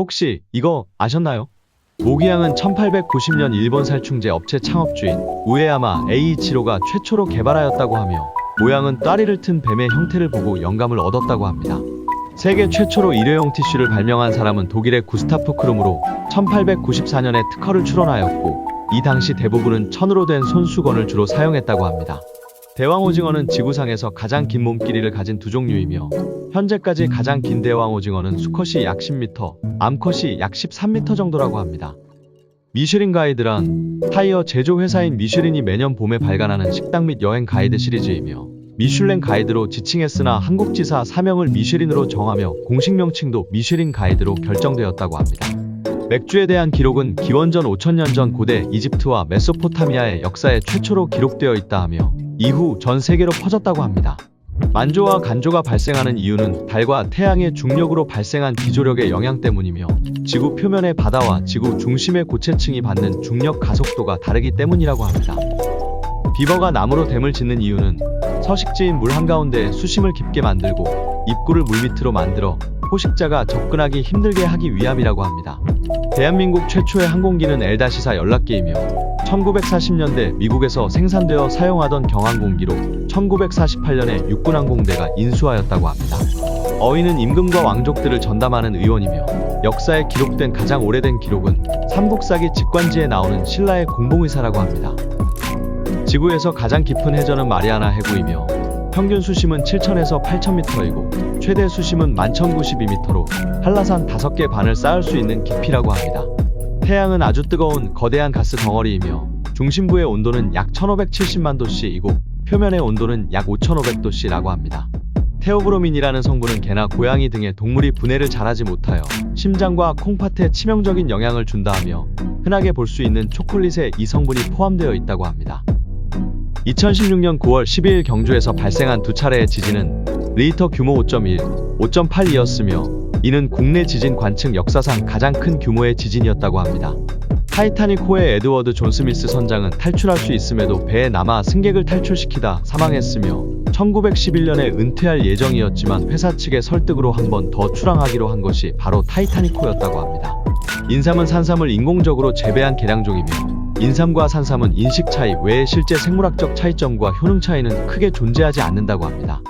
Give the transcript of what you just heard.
혹시 이거 아셨나요? 모기향은 1890년 일본 살충제 업체 창업주인 우에야마 에이이치로가 최초로 개발하였다고 하며 모양은 따리를 튼 뱀의 형태를 보고 영감을 얻었다고 합니다. 세계 최초로 일회용 티슈를 발명한 사람은 독일의 구스타프 크룸으로 1894년에 특허를 출원하였고 이 당시 대부분은 천으로 된 손수건을 주로 사용했다고 합니다. 대왕 오징어는 지구상에서 가장 긴 몸길이를 가진 두 종류이며 현재까지 가장 긴 대왕 오징어는 수컷이 약 10m, 암컷이 약 13m 정도라고 합니다. 미쉐린 가이드란 타이어 제조 회사인 미쉐린이 매년 봄에 발간하는 식당 및 여행 가이드 시리즈이며 미슐랭 가이드로 지칭했으나 한국지사 사명을 미쉐린으로 정하며 공식 명칭도 미쉐린 가이드로 결정되었다고 합니다. 맥주에 대한 기록은 기원전 5000년 전 고대 이집트와 메소포타미아의 역사에 최초로 기록되어 있다 하며 이후 전 세계로 퍼졌다고 합니다. 만조와 간조가 발생하는 이유는 달과 태양의 중력으로 발생한 기조력의 영향 때문이며 지구 표면의 바다와 지구 중심의 고체층이 받는 중력 가속도가 다르기 때문이라고 합니다. 비버가 나무로 댐을 짓는 이유는 서식지인 물 한가운데 수심을 깊게 만들고 입구를 물밑으로 만들어 포식자가 접근하기 힘들게 하기 위함이라고 합니다. 대한민국 최초의 항공기는 엘다시사 연락기이며 1940년대 미국에서 생산되어 사용하던 경항공기로 1948년에 육군항공대가 인수하였다고 합니다. 어휘는 임금과 왕족들을 전담하는 의원이며 역사에 기록된 가장 오래된 기록은 삼국사기 직관지에 나오는 신라의 공봉의사라고 합니다. 지구에서 가장 깊은 해전은 마리아나 해구이며 평균 수심은 7,000에서 8,000m이고 최대 수심은 11,092m로 한라산 5개 반을 쌓을 수 있는 깊이라고 합니다. 태양은 아주 뜨거운 거대한 가스 덩어리이며 중심부의 온도는 약 1570만 도씨이고 표면의 온도는 약 5500도씨라고 합니다. 테오브로민이라는 성분은 개나 고양이 등의 동물이 분해를 잘하지 못하여 심장과 콩팥에 치명적인 영향을 준다 하며 흔하게 볼 수 있는 초콜릿에 이 성분이 포함되어 있다고 합니다. 2016년 9월 12일 경주에서 발생한 두 차례의 지진은 리히터 규모 5.1, 5.8이었으며 이는 국내 지진 관측 역사상 가장 큰 규모의 지진이었다고 합니다. 타이타닉 호의 에드워드 존 스미스 선장은 탈출할 수 있음에도 배에 남아 승객을 탈출시키다 사망했으며 1911년에 은퇴할 예정이었지만 회사 측의 설득으로 한 번 더 출항하기로 한 것이 바로 타이타닉 호였다고 합니다. 인삼은 산삼을 인공적으로 재배한 계량종이며 인삼과 산삼은 인식 차이 외에 실제 생물학적 차이점과 효능 차이는 크게 존재하지 않는다고 합니다.